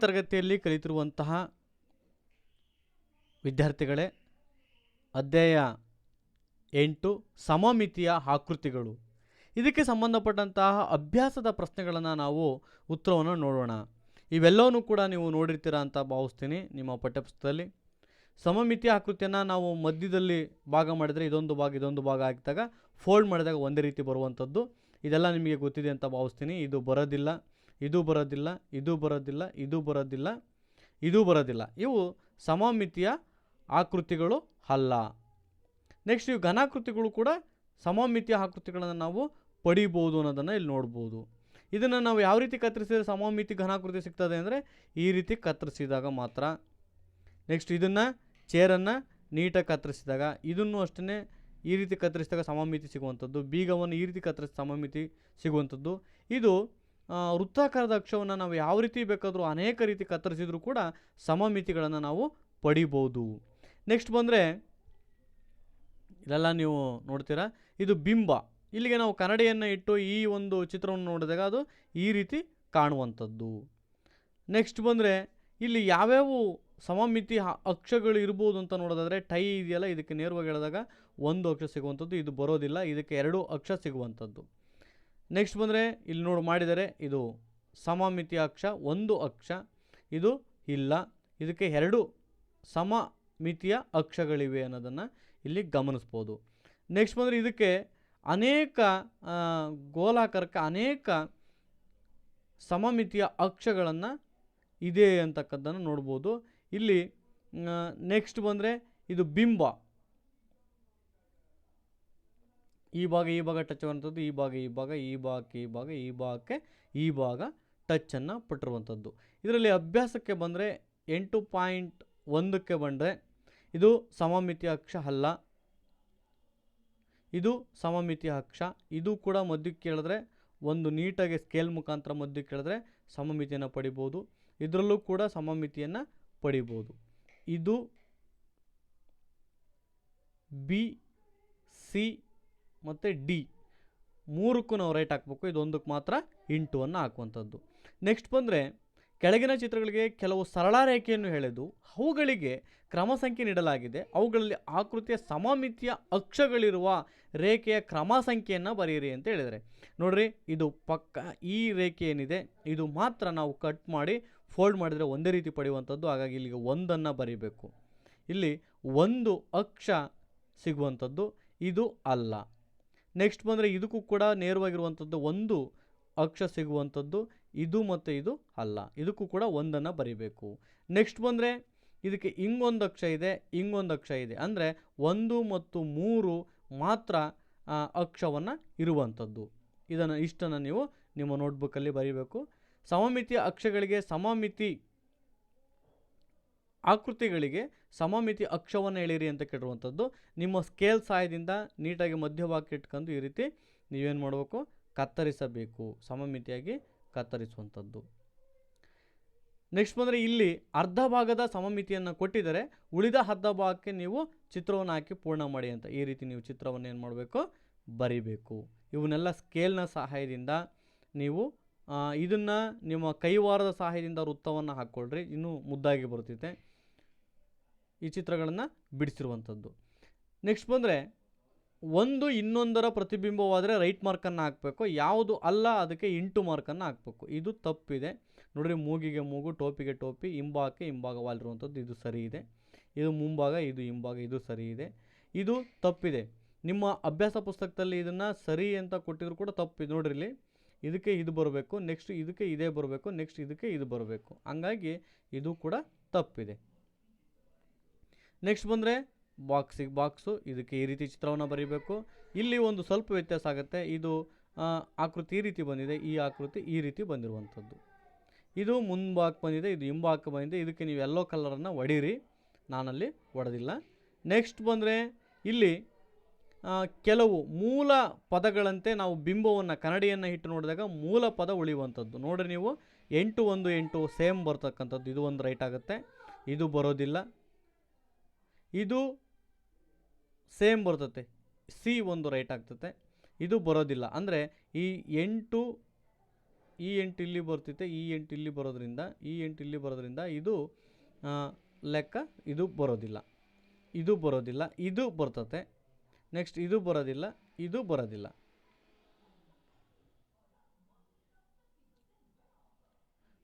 ತರಗತಿಯಲ್ಲಿ ಕಲಿತಿರುವಂತಹ ವಿದ್ಯಾರ್ಥಿಗಳೇ, ಅಧ್ಯಾಯ ಎಂಟು ಸಮಮಿತಿಯ ಆಕೃತಿಗಳು. ಇದಕ್ಕೆ ಸಂಬಂಧಪಟ್ಟಂತಹ ಅಭ್ಯಾಸದ ಪ್ರಶ್ನೆಗಳನ್ನು ನಾವು ಉತ್ತರವನ್ನು ನೋಡೋಣ. ಇವೆಲ್ಲವನ್ನು ಕೂಡ ನೀವು ನೋಡಿರ್ತೀರ ಅಂತ ಭಾವಿಸ್ತೀನಿ ನಿಮ್ಮ ಪಠ್ಯಪುಸ್ತಕದಲ್ಲಿ. ಸಮಮಿತಿಯ ಆಕೃತಿಯನ್ನು ನಾವು ಮಧ್ಯದಲ್ಲಿ ಭಾಗ ಮಾಡಿದರೆ ಇದೊಂದು ಭಾಗ ಇದೊಂದು ಭಾಗ ಹಾಕಿದಾಗ ಫೋಲ್ಡ್ ಮಾಡಿದಾಗ ಒಂದೇ ರೀತಿ ಬರುವಂಥದ್ದು. ಇದೆಲ್ಲ ನಿಮಗೆ ಗೊತ್ತಿದೆ ಅಂತ ಭಾವಿಸ್ತೀನಿ. ಇದು ಬರೋದಿಲ್ಲ. ಇದು ಬರೋದಿಲ್ಲ ಇದು ಬರೋದಿಲ್ಲ ಇದು ಬರೋದಿಲ್ಲ ಇದು ಬರೋದಿಲ್ಲ. ಇವು ಸಮಮಿತಿಯ ಆಕೃತಿಗಳು ಅಲ್ಲ. ನೆಕ್ಸ್ಟ್ ಇವು ಘನಾಕೃತಿಗಳು ಕೂಡ ಸಮಮಿತಿಯ ಆಕೃತಿಗಳನ್ನು ನಾವು ಪಡಿಬೋದು ಅನ್ನೋದನ್ನು ಇಲ್ಲಿ ನೋಡ್ಬೋದು. ಇದನ್ನು ನಾವು ಯಾವ ರೀತಿ ಕತ್ತರಿಸಿದರೆ ಸಮಮಿತಿ ಘನಾಕೃತಿ ಸಿಗ್ತದೆ ಅಂದರೆ ಈ ರೀತಿ ಕತ್ತರಿಸಿದಾಗ ಮಾತ್ರ. ನೆಕ್ಸ್ಟ್ ಇದನ್ನು ಚೇರನ್ನು ನೀಟಾಗಿ ಕತ್ತರಿಸಿದಾಗ, ಇದನ್ನು ಅಷ್ಟೇ ಈ ರೀತಿ ಕತ್ತರಿಸಿದಾಗ ಸಮಮಿತಿ ಸಿಗುವಂಥದ್ದು, ಬೀಗವನ್ನು ಈ ರೀತಿ ಕತ್ತರಿಸಿ ಸಮಮಿತಿ ಸಿಗುವಂಥದ್ದು. ಇದು ವೃತ್ತಾಕಾರದ ಅಕ್ಷವನ್ನು ನಾವು ಯಾವ ರೀತಿ ಬೇಕಾದರೂ ಅನೇಕ ರೀತಿ ಕತ್ತರಿಸಿದರೂ ಕೂಡ ಸಮಮಿತಿಗಳನ್ನು ನಾವು ಪಡಿಬೋದು. ನೆಕ್ಸ್ಟ್ ಬಂದರೆ ಇದೆಲ್ಲ ನೀವು ನೋಡ್ತೀರಾ, ಇದು ಬಿಂಬ. ಇಲ್ಲಿಗೆ ನಾವು ಕನ್ನಡಿಯನ್ನು ಇಟ್ಟು ಈ ಒಂದು ಚಿತ್ರವನ್ನು ನೋಡಿದಾಗ ಅದು ಈ ರೀತಿ ಕಾಣುವಂಥದ್ದು. ನೆಕ್ಸ್ಟ್ ಬಂದರೆ, ಇಲ್ಲಿ ಯಾವ್ಯಾವ ಸಮಮಿತಿ ಅಕ್ಷಗಳು ಇರ್ಬೋದು ಅಂತ ನೋಡೋದಾದರೆ, ಟೈ ಇದೆಯಲ್ಲ, ಇದಕ್ಕೆ ನೇರವಾಗಿ ಹೇಳಿದಾಗ ಒಂದು ಅಕ್ಷ ಸಿಗುವಂಥದ್ದು, ಇದು ಬರೋದಿಲ್ಲ, ಇದಕ್ಕೆ ಎರಡು ಅಕ್ಷ ಸಿಗುವಂಥದ್ದು. ನೆಕ್ಸ್ಟ್ ಬಂದರೆ ಇಲ್ಲಿ ನೋಡಿ ಮಾಡಿದರೆ ಇದು ಸಮಮಿತಿ ಅಕ್ಷ ಒಂದು ಅಕ್ಷ, ಇದು ಇಲ್ಲ. ಇದಕ್ಕೆ ಎರಡು ಸಮಮಿತಿಯ ಅಕ್ಷಗಳಿವೆ ಅನ್ನೋದನ್ನು ಇಲ್ಲಿ ಗಮನಿಸ್ಬೋದು. ನೆಕ್ಸ್ಟ್ ಬಂದರೆ ಇದಕ್ಕೆ ಅನೇಕ ಗೋಲಾಕಾರಕ್ಕೆ ಅನೇಕ ಸಮಮಿತಿಯ ಅಕ್ಷಗಳನ್ನು ಇದೆ ಅಂತಕ್ಕದ್ದನ್ನು ನೋಡ್ಬೋದು. ಇಲ್ಲಿ ನೆಕ್ಸ್ಟ್ ಬಂದರೆ ಇದು ಬಿಂಬ. ಈ ಭಾಗ ಈ ಭಾಗ ಟಚ್ ಆಗುವಂಥದ್ದು ಈ ಭಾಗ ಈ ಭಾಗ, ಈ ಭಾಗಕ್ಕೆ ಈ ಭಾಗ, ಈ ಭಾಗಕ್ಕೆ ಈ ಭಾಗ ಟಚ್ಚನ್ನು ಪಟ್ಟಿರುವಂಥದ್ದು. ಇದರಲ್ಲಿ ಅಭ್ಯಾಸಕ್ಕೆ ಬಂದರೆ ಎಂಟು ಪಾಯಿಂಟ್ ಒಂದಕ್ಕೆ ಬಂದರೆ ಇದು ಸಮಮಿತಿ ಅಕ್ಷ ಅಲ್ಲ. ಇದು ಸಮಮಿತಿ ಅಕ್ಷ. ಇದು ಕೂಡ ಮಧ್ಯಕ್ಕೆ ಕೇಳಿದ್ರೆ ಒಂದು ನೀಟಾಗಿ ಸ್ಕೇಲ್ ಮುಖಾಂತರ ಮಧ್ಯಕ್ಕೆ ಕೇಳಿದ್ರೆ ಸಮಮಿತಿಯನ್ನು ಪಡಿಬೋದು. ಇದರಲ್ಲೂ ಕೂಡ ಸಮಮಿತಿಯನ್ನು ಪಡಿಬೋದು. ಇದು ಬಿ ಸಿ ಮತ್ತು ಡಿ. ಮೂರಕ್ಕೂ ನಾವು ರೈಟ್ ಹಾಕಬೇಕು. ಇದೊಂದಕ್ಕೆ ಮಾತ್ರ ಇಂಟುವನ್ನು ಹಾಕುವಂಥದ್ದು. ನೆಕ್ಸ್ಟ್ ಬಂದರೆ ಕೆಳಗಿನ ಚಿತ್ರಗಳಿಗೆ ಕೆಲವು ಸರಳ ರೇಖೆಯನ್ನು ಹೇಳಿದು ಅವುಗಳಿಗೆ ಕ್ರಮ ಸಂಖ್ಯೆ ನೀಡಲಾಗಿದೆ. ಅವುಗಳಲ್ಲಿ ಆಕೃತಿಯ ಸಮಮಿತಿಯ ಅಕ್ಷಗಳಿರುವ ರೇಖೆಯ ಕ್ರಮ ಸಂಖ್ಯೆಯನ್ನು ಬರೆಯಿರಿ ಅಂತ ಹೇಳಿದರೆ. ನೋಡ್ರಿ, ಇದು ಪಕ್ಕ ಈ ರೇಖೆ ಏನಿದೆ, ಇದು ಮಾತ್ರ ನಾವು ಕಟ್ ಮಾಡಿ ಫೋಲ್ಡ್ ಮಾಡಿದರೆ ಒಂದೇ ರೀತಿ ಪಡೆಯುವಂಥದ್ದು. ಹಾಗಾಗಿ ಇಲ್ಲಿಗೆ ಒಂದನ್ನು ಬರೀಬೇಕು. ಇಲ್ಲಿ ಒಂದು ಅಕ್ಷ ಸಿಗುವಂಥದ್ದು. ಇದು ಅಲ್ಲ. ನೆಕ್ಸ್ಟ್ ಬಂದರೆ ಇದಕ್ಕೂ ಕೂಡ ನೇರವಾಗಿರುವಂಥದ್ದು ಒಂದು ಅಕ್ಷ ಸಿಗುವಂಥದ್ದು ಇದು ಮತ್ತು ಇದು ಅಲ್ಲ. ಇದಕ್ಕೂ ಕೂಡ ಒಂದನ್ನು ಬರಿಬೇಕು. ನೆಕ್ಸ್ಟ್ ಬಂದರೆ ಇದಕ್ಕೆ ಹಿಂಗೊಂದು ಅಕ್ಷ ಇದೆ ಹಿಂಗೊಂದು ಅಕ್ಷ ಇದೆ. ಅಂದರೆ ಒಂದು ಮತ್ತು ಮೂರು ಮಾತ್ರ ಅಕ್ಷವನ್ನು ಇರುವಂಥದ್ದು ಇದನ್ನು ಇಷ್ಟನ್ನು ನೀವು ನಿಮ್ಮ ನೋಟ್ಬುಕ್ಕಲ್ಲಿ ಬರೀಬೇಕು. ಸಮಮಿತಿಯ ಅಕ್ಷಗಳಿಗೆ ಸಮಮಿತಿ ಆಕೃತಿಗಳಿಗೆ ಸಮಮಿತಿ ಅಕ್ಷವನ್ನು ಎಳೀರಿ ಅಂತ ಕೇಳಿರುವಂಥದ್ದು. ನಿಮ್ಮ ಸ್ಕೇಲ್ ಸಹಾಯದಿಂದ ನೀಟಾಗಿ ಮಧ್ಯಭಾಗಕ್ಕೆ ಇಟ್ಕೊಂಡು ಈ ರೀತಿ ನೀವೇನು ಮಾಡಬೇಕು? ಕತ್ತರಿಸಬೇಕು. ಸಮಮಿತಿಯಾಗಿ ಕತ್ತರಿಸುವಂಥದ್ದು. ನೆಕ್ಸ್ಟ್ ಬಂದರೆ ಇಲ್ಲಿ ಅರ್ಧ ಭಾಗದ ಸಮಮಿತಿಯನ್ನು ಕೊಟ್ಟಿದರೆ ಉಳಿದ ಅರ್ಧ ಭಾಗಕ್ಕೆ ನೀವು ಚಿತ್ರವನ್ನು ಹಾಕಿ ಪೂರ್ಣ ಮಾಡಿ ಅಂತ ಈ ರೀತಿ ನೀವು ಚಿತ್ರವನ್ನು ಏನು ಮಾಡಬೇಕು? ಬರಿಬೇಕು. ಇವನ್ನೆಲ್ಲ ಸ್ಕೇಲ್ನ ಸಹಾಯದಿಂದ ನೀವು ಇದನ್ನು ನಿಮ್ಮ ಕೈವಾರದ ಸಹಾಯದಿಂದ ವೃತ್ತವನ್ನು ಹಾಕ್ಕೊಳ್ರಿ. ಇನ್ನೂ ಮುದ್ದಾಗಿ ಬರುತ್ತಿದೆ. ಈ ಚಿತ್ರಗಳನ್ನು ಬಿಡಿಸಿರುವಂಥದ್ದು. ನೆಕ್ಸ್ಟ್ ಬಂದರೆ, ಒಂದು ಇನ್ನೊಂದರ ಪ್ರತಿಬಿಂಬವಾದರೆ ರೈಟ್ ಮಾರ್ಕನ್ನು ಹಾಕಬೇಕು, ಯಾವುದು ಅಲ್ಲ ಅದಕ್ಕೆ ಇಂಟು ಮಾರ್ಕನ್ನು ಹಾಕಬೇಕು. ಇದು ತಪ್ಪಿದೆ. ನೋಡಿರಿ, ಮೂಗಿಗೆ ಮೂಗು, ಟೋಪಿಗೆ ಟೋಪಿ, ಹಿಂಭಾಗಕ್ಕೆ ಹಿಂಭಾಗವಾಗಿರುವಂಥದ್ದು ಇದು ಸರಿ ಇದೆ. ಇದು ಮುಂಭಾಗ, ಇದು ಹಿಂಭಾಗ, ಇದು ಸರಿ ಇದೆ. ಇದು ತಪ್ಪಿದೆ. ನಿಮ್ಮ ಅಭ್ಯಾಸ ಪುಸ್ತಕದಲ್ಲಿ ಇದನ್ನು ಸರಿ ಅಂತ ಕೊಟ್ಟಿದ್ರು ಕೂಡ ತಪ್ಪಿದೆ. ನೋಡಿರಿ ಇಲ್ಲಿ, ಇದಕ್ಕೆ ಇದು ಬರಬೇಕು ನೆಕ್ಸ್ಟ್ ಇದಕ್ಕೆ ಇದೇ ಬರಬೇಕು ನೆಕ್ಸ್ಟ್ ಇದಕ್ಕೆ ಇದು ಬರಬೇಕು. ಹಂಗಾಗಿ ಇದು ಕೂಡ ತಪ್ಪಿದೆ. ನೆಕ್ಸ್ಟ್ ಬಂದರೆ ಬಾಕ್ಸಿಗೆ ಬಾಕ್ಸು ಇದಕ್ಕೆ ಈ ರೀತಿ ಚಿತ್ರವನ್ನು ಬರೀಬೇಕು. ಇಲ್ಲಿ ಒಂದು ಸ್ವಲ್ಪ ವ್ಯತ್ಯಾಸ ಆಗುತ್ತೆ. ಇದು ಆಕೃತಿ ಈ ರೀತಿ ಬಂದಿದೆ. ಈ ಆಕೃತಿ ಈ ರೀತಿ ಬಂದಿರುವಂಥದ್ದು. ಇದು ಮುಂಭಾಗ ಬಂದಿದೆ, ಇದು ಹಿಂಭಾಗಕ್ಕೆ ಬಂದಿದೆ. ಇದಕ್ಕೆ ನೀವು ಎಲ್ಲೋ ಕಲರನ್ನು ಹೊಡೀರಿ ನಾನಲ್ಲಿ ಹೊಡೆದಿಲ್ಲ ನೆಕ್ಸ್ಟ್ ಬಂದರೆ ಇಲ್ಲಿ ಕೆಲವು ಮೂಲ ಪದಗಳಂತೆ ನಾವು ಬಿಂಬವನ್ನು ಕನ್ನಡಿಯನ್ನು ಇಟ್ಟು ನೋಡಿದಾಗ ಮೂಲ ಪದ ಉಳಿಯುವಂಥದ್ದು. ನೋಡಿ ನೀವು, ಎಂಟು ಒಂದು ಎಂಟು ಸೇಮ್ ಬರ್ತಕ್ಕಂಥದ್ದು. ಇದು ಒಂದು ರೈಟ್ ಆಗುತ್ತೆ. ಇದು ಬರೋದಿಲ್ಲ. ಇದು ಸೇಮ್ ಬರ್ತತೆ. ಸಿ ಒಂದು ರೈಟ್ ಆಗ್ತತೆ. ಇದು ಬರೋದಿಲ್ಲ. ಅಂದರೆ ಈ ಎಂಟು ಈ ಎಂಟು ಇಲ್ಲಿ ಬರ್ತೈತೆ, ಈ ಎಂಟು ಇಲ್ಲಿ ಬರೋದ್ರಿಂದ, ಈ ಎಂಟು ಇಲ್ಲಿ ಬರೋದ್ರಿಂದ ಇದು ಲೆಕ್ಕ ಇದು ಬರೋದಿಲ್ಲ. ಇದು ಬರೋದಿಲ್ಲ. ಇದು ಬರ್ತತೆ. ನೆಕ್ಸ್ಟ್ ಇದು ಬರೋದಿಲ್ಲ. ಇದು ಬರೋದಿಲ್ಲ.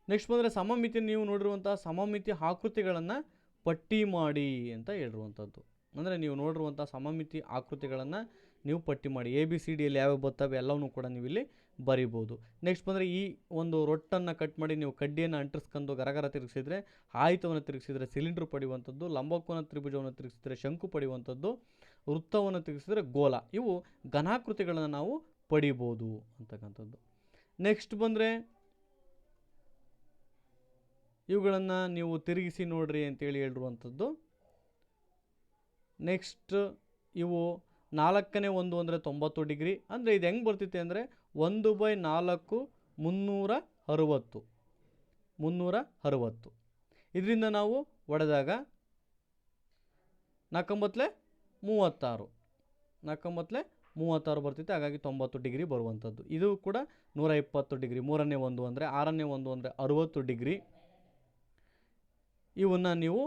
ನೆಕ್ಸ್ಟ್ ಬಂದರೆ ಸಮಮಿತಿ, ನೀವು ನೋಡಿರುವಂಥ ಸಮಮಿತಿ ಆಕೃತಿಗಳನ್ನು ಪಟ್ಟಿ ಮಾಡಿ ಅಂತ ಹೇಳಿರುವಂಥದ್ದು. ಅಂದರೆ ನೀವು ನೋಡಿರುವಂಥ ಸಮಮಿತಿ ಆಕೃತಿಗಳನ್ನು ನೀವು ಪಟ್ಟಿ ಮಾಡಿ. ಎ ಬಿ ಸಿ ಡಿಯಲ್ಲಿ ಯಾವ್ಯಾವ ಬರ್ತವೆ ಎಲ್ಲವನ್ನೂ ಕೂಡ ನೀವು ಇಲ್ಲಿ ಬರಿಬೋದು. ನೆಕ್ಸ್ಟ್ ಬಂದರೆ ಈ ಒಂದು ರೊಟ್ಟನ್ನು ಕಟ್ ಮಾಡಿ ನೀವು ಕಡ್ಡಿಯನ್ನು ಅಂಟಿಸ್ಕೊಂಡು ಗರಗರ ತಿರುಗಿಸಿದರೆ, ಆಯುತವನ್ನು ತಿರುಗಿಸಿದರೆ ಸಿಲಿಂಡ್ರ್ ಪಡೆಯುವಂಥದ್ದು, ಲಂಬಕೋನ ತ್ರಿಭುಜವನ್ನು ತಿರುಗಿಸಿದರೆ ಶಂಕು ಪಡೆಯುವಂಥದ್ದು, ವೃತ್ತವನ್ನು ತಿರುಗಿಸಿದರೆ ಗೋಲ. ಇವು ಘನಾಕೃತಿಗಳನ್ನು ನಾವು ಪಡಿಬೋದು ಅಂತಕ್ಕಂಥದ್ದು. ನೆಕ್ಸ್ಟ್ ಬಂದರೆ ಇವುಗಳನ್ನು ನೀವು ತಿರುಗಿಸಿ ನೋಡ್ರಿ ಅಂತೇಳಿ ಹೇಳಿರುವಂಥದ್ದು. ನೆಕ್ಸ್ಟ್ ಇವು ನಾಲ್ಕನೇ ಒಂದು ಅಂದರೆ ತೊಂಬತ್ತು ಡಿಗ್ರಿ. ಅಂದರೆ ಇದು ಹೆಂಗೆ ಬರ್ತೈತೆ ಅಂದರೆ ಒಂದು ಬೈ ನಾಲ್ಕು ಮುನ್ನೂರ ಅರುವತ್ತು. ಮುನ್ನೂರ ಅರುವತ್ತು. ಇದರಿಂದ ನಾವು ಒಡೆದಾಗ ನಾಲ್ಕೊಂಬತ್ತಲೆ ಮೂವತ್ತಾರು. ನಾಲ್ಕೊಂಬತ್ತಲೆ ಮೂವತ್ತಾರು ಬರ್ತೈತೆ ಹಾಗಾಗಿ ತೊಂಬತ್ತು ಡಿಗ್ರಿ ಬರುವಂಥದ್ದು. ಇದು ಕೂಡ ನೂರ ಇಪ್ಪತ್ತು ಡಿಗ್ರಿ. ಮೂರನೇ ಒಂದು ಅಂದರೆ ಆರನೇ ಒಂದು ಅಂದರೆ ಅರುವತ್ತು ಡಿಗ್ರಿ. ಇವನ್ನು ನೀವು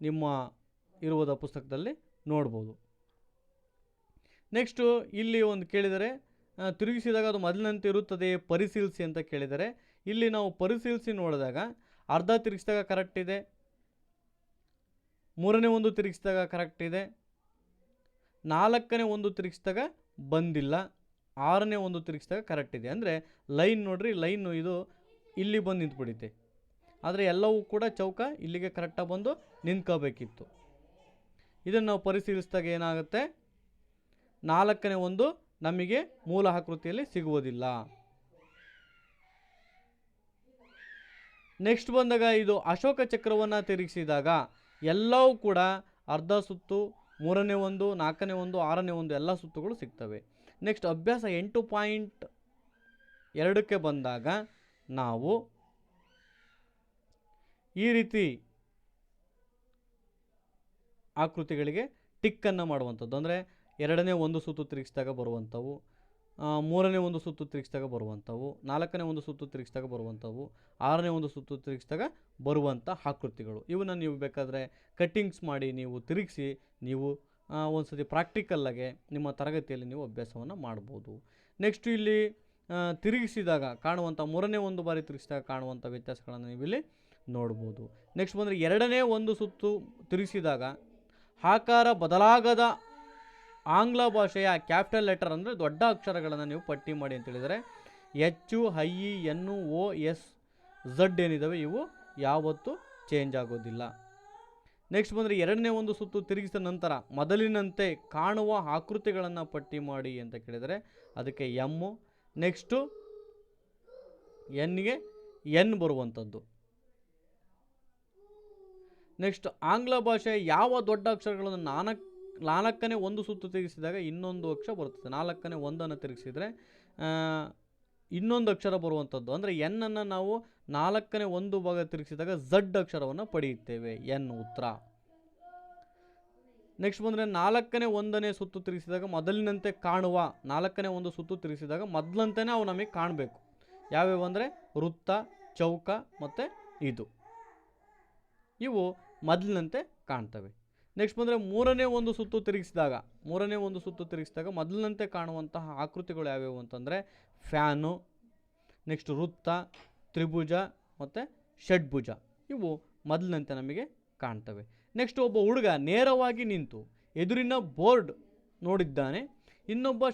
ನಿಮ್ಮ ಇರುವುದ ಪುಸ್ತಕದಲ್ಲಿ ನೋಡ್ಬೋದು. ನೆಕ್ಸ್ಟು ಇಲ್ಲಿ ಒಂದು ಕೇಳಿದರೆ ತಿರುಗಿಸಿದಾಗ ಅದು ಮೊದಲಿನಂತೆ ಇರುತ್ತದೆ, ಪರಿಶೀಲಿಸಿ ಅಂತ ಕೇಳಿದರೆ, ಇಲ್ಲಿ ನಾವು ಪರಿಶೀಲಿಸಿ ನೋಡಿದಾಗ ಅರ್ಧ ತಿರುಗಿಸಿದಾಗ ಕರೆಕ್ಟ್ ಇದೆ, ಮೂರನೇ ಒಂದು ತಿರುಗಿಸಿದಾಗ ಕರೆಕ್ಟ್ ಇದೆ, ನಾಲ್ಕನೇ ಒಂದು ತಿರುಗಿಸಿದಾಗ ಬಂದಿಲ್ಲ, ಆರನೇ ಒಂದು ತಿರುಗಿಸಿದಾಗ ಕರೆಕ್ಟ್ ಇದೆ. ಅಂದರೆ ಲೈನ್ ನೋಡ್ರಿ ಲೈನು ಇದು ಇಲ್ಲಿ ಬಂದು ನಿಂತ್ಬಿಡುತ್ತೆ. ಆದರೆ ಎಲ್ಲವೂ ಕೂಡ ಚೌಕ ಇಲ್ಲಿಗೆ ಕರೆಕ್ಟಾಗಿ ಬಂದು ನಿಂತ್ಕೋಬೇಕಿತ್ತು. ಇದನ್ನು ನಾವು ಪರಿಶೀಲಿಸಿದಾಗ ಏನಾಗುತ್ತೆ? ನಾಲ್ಕನೇ ಒಂದು ನಮಗೆ ಮೂಲ ಆಕೃತಿಯಲ್ಲಿ ಸಿಗುವುದಿಲ್ಲ. ನೆಕ್ಸ್ಟ್ ಬಂದಾಗ ಇದು ಅಶೋಕ ಚಕ್ರವನ್ನು ತಿರುಗಿಸಿದಾಗ ಎಲ್ಲವೂ ಕೂಡ ಅರ್ಧ ಸುತ್ತು, ಮೂರನೇ ಒಂದು, ನಾಲ್ಕನೇ ಒಂದು, ಆರನೇ ಒಂದು ಎಲ್ಲ ಸುತ್ತುಗಳು ಸಿಗ್ತವೆ. ನೆಕ್ಸ್ಟ್ ಅಭ್ಯಾಸ ಎಂಟು ಪಾಯಿಂಟ್ ಎರಡಕ್ಕೆ ಬಂದಾಗ ನಾವು ಈ ರೀತಿ ಆಕೃತಿಗಳಿಗೆ ಟಿಕ್ಕನ್ನು ಮಾಡುವಂಥದ್ದು. ಅಂದರೆ ಎರಡನೇ ಒಂದು ಸುತ್ತು ತಿರುಗಿಸಿದಾಗ ಬರುವಂಥವು ಮೂರನೇ ಒಂದು ಸುತ್ತು ತಿರುಗಿಸಿದಾಗ ಬರುವಂಥವು, ನಾಲ್ಕನೇ ಒಂದು ಸುತ್ತು ತಿರುಗಿಸಿದಾಗ ಬರುವಂಥವು, ಆರನೇ ಒಂದು ಸುತ್ತು ತಿರುಗಿಸಿದಾಗ ಬರುವಂಥ ಆಕೃತಿಗಳು. ಇವನ್ನ ನೀವು ಬೇಕಾದರೆ ಕಟ್ಟಿಂಗ್ಸ್ ಮಾಡಿ ನೀವು ತಿರುಗಿಸಿ ನೀವು ಒಂದು ಸತಿ ಪ್ರಾಕ್ಟಿಕಲ್ಲಾಗೆ ನಿಮ್ಮ ತರಗತಿಯಲ್ಲಿ ನೀವು ಅಭ್ಯಾಸವನ್ನು ಮಾಡ್ಬೋದು. ನೆಕ್ಸ್ಟ್ ಇಲ್ಲಿ ತಿರುಗಿಸಿದಾಗ ಕಾಣುವಂಥ ಮೂರನೇ ಒಂದು ಬಾರಿ ತಿರುಗಿಸಿದಾಗ ಕಾಣುವಂಥ ವ್ಯತ್ಯಾಸಗಳನ್ನು ನೀವಿಲ್ಲಿ ನೋಡ್ಬೋದು. ನೆಕ್ಸ್ಟ್ ಬಂದರೆ ಎರಡನೇ ಒಂದು ಸುತ್ತು ತಿರುಗಿಸಿದಾಗ ಆಕಾರ ಬದಲಾಗದ ಆಂಗ್ಲ ಭಾಷೆಯ ಕ್ಯಾಪಿಟಲ್ ಲೆಟರ್ ಅಂದರೆ ದೊಡ್ಡ ಅಕ್ಷರಗಳನ್ನು ನೀವು ಪಟ್ಟಿ ಮಾಡಿ ಅಂತ ಹೇಳಿದರೆ ಎಚ್ಚು ಐ ಇ ಎನ್ನು ಓ ಎಸ್ ಝಡ್ ಏನಿದ್ದಾವೆ ಇವು ಯಾವತ್ತೂ ಚೇಂಜ್ ಆಗೋದಿಲ್ಲ. ನೆಕ್ಸ್ಟ್ ಬಂದರೆ ಎರಡನೇ ಒಂದು ಸುತ್ತು ತಿರುಗಿಸಿದ ನಂತರ ಮೊದಲಿನಂತೆ ಕಾಣುವ ಆಕೃತಿಗಳನ್ನು ಪಟ್ಟಿ ಮಾಡಿ ಅಂತ ಕೇಳಿದರೆ ಅದಕ್ಕೆ ಎಮ್ಮು ನೆಕ್ಸ್ಟು ಎನ್ಗೆ ಎನ್ ಬರುವಂಥದ್ದು. ನೆಕ್ಸ್ಟ್ ಆಂಗ್ಲ ಭಾಷೆ ಯಾವ ದೊಡ್ಡ ಅಕ್ಷರಗಳನ್ನು ನಾಲ್ಕು ನಾಲ್ಕನೇ ಒಂದು ಸುತ್ತು ತಿರುಗಿಸಿದಾಗ ಇನ್ನೊಂದು ಅಕ್ಷರ ಬರುತ್ತದೆ. ನಾಲ್ಕನೇ ಒಂದನ್ನು ತಿರುಗಿಸಿದರೆ ಇನ್ನೊಂದು ಅಕ್ಷರ ಬರುವಂಥದ್ದು. ಅಂದರೆ ಎನ್ನನ್ನು ನಾವು ನಾಲ್ಕನೇ ಒಂದು ಭಾಗ ತಿರುಗಿಸಿದಾಗ ಝಡ್ ಅಕ್ಷರವನ್ನು ಪಡೆಯುತ್ತೇವೆ. ಎನ್ ಉತ್ತರ. ನೆಕ್ಸ್ಟ್ ಬಂದರೆ ನಾಲ್ಕನೇ ಒಂದನೇ ಸುತ್ತು ತಿರುಗಿಸಿದಾಗ ಮೊದಲಿನಂತೆ ಕಾಣುವ ನಾಲ್ಕನೇ ಒಂದು ಸುತ್ತು ತಿರುಗಿಸಿದಾಗ ಮೊದಲಂತೆಯೇ ಅವು ನಮಗೆ ಕಾಣಬೇಕು. ಯಾವ್ಯಾವು ಅಂದರೆ ವೃತ್ತ, ಚೌಕ ಮತ್ತು ಇದು. ಇವು ಮೊದಲಿನಂತೆ ಕಾಣ್ತವೆ. ನೆಕ್ಸ್ಟ್ ಬಂದರೆ ಮೂರನೇ ಒಂದು ಸುತ್ತು ತಿರುಗಿಸಿದಾಗ, ಮೂರನೇ ಒಂದು ಸುತ್ತು ತಿರುಗಿಸಿದಾಗ ಮೊದಲಿನಂತೆ ಕಾಣುವಂತಹ ಆಕೃತಿಗಳು ಯಾವ್ಯಾವು ಅಂತಂದರೆ ಫ್ಯಾನು, ನೆಕ್ಸ್ಟ್ ವೃತ್ತ, ತ್ರಿಭುಜ ಮತ್ತು ಷಡ್ಭುಜ. ಇವು ಮೊದಲಿನಂತೆ ನಮಗೆ ಕಾಣ್ತವೆ. ನೆಕ್ಸ್ಟ್ ಒಬ್ಬ ಹುಡುಗ ನೇರವಾಗಿ ನಿಂತು ಎದುರಿನ ಬೋರ್ಡ್ ನೋಡಿದ್ದಾನೆ. ಇನ್ನೊಬ್ಬ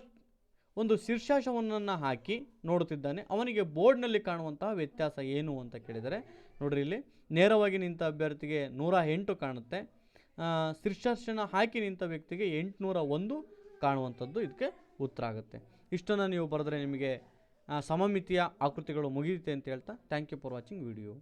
ಒಂದು ಶೀರ್ಷಾಸವನ್ನು ಹಾಕಿ ನೋಡುತ್ತಿದ್ದಾನೆ. ಅವನಿಗೆ ಬೋರ್ಡ್ನಲ್ಲಿ ಕಾಣುವಂತಹ ವ್ಯತ್ಯಾಸ ಏನು ಅಂತ ಕೇಳಿದರೆ, ನೋಡ್ರಿ ಇಲ್ಲಿ, ನೇರವಾಗಿ ನಿಂತ ಅಭ್ಯರ್ಥಿಗೆ ನೂರ ಎಂಟು ಕಾಣುತ್ತೆ. ಶೀರ್ಷಾಸನ ಹಾಕಿ ನಿಂತ ವ್ಯಕ್ತಿಗೆ ಎಂಟುನೂರ ಒಂದು ಕಾಣುವಂಥದ್ದು ಇದಕ್ಕೆ ಉತ್ತರ ಆಗುತ್ತೆ. ಇಷ್ಟನ್ನು ನೀವು ಬರೆದ್ರೆ ನಿಮಗೆ ಸಮಮಿತಿಯ ಆಕೃತಿಗಳು ಮುಗಿಯುತ್ತೆ ಅಂತ ಹೇಳ್ತಾ thank you for watching video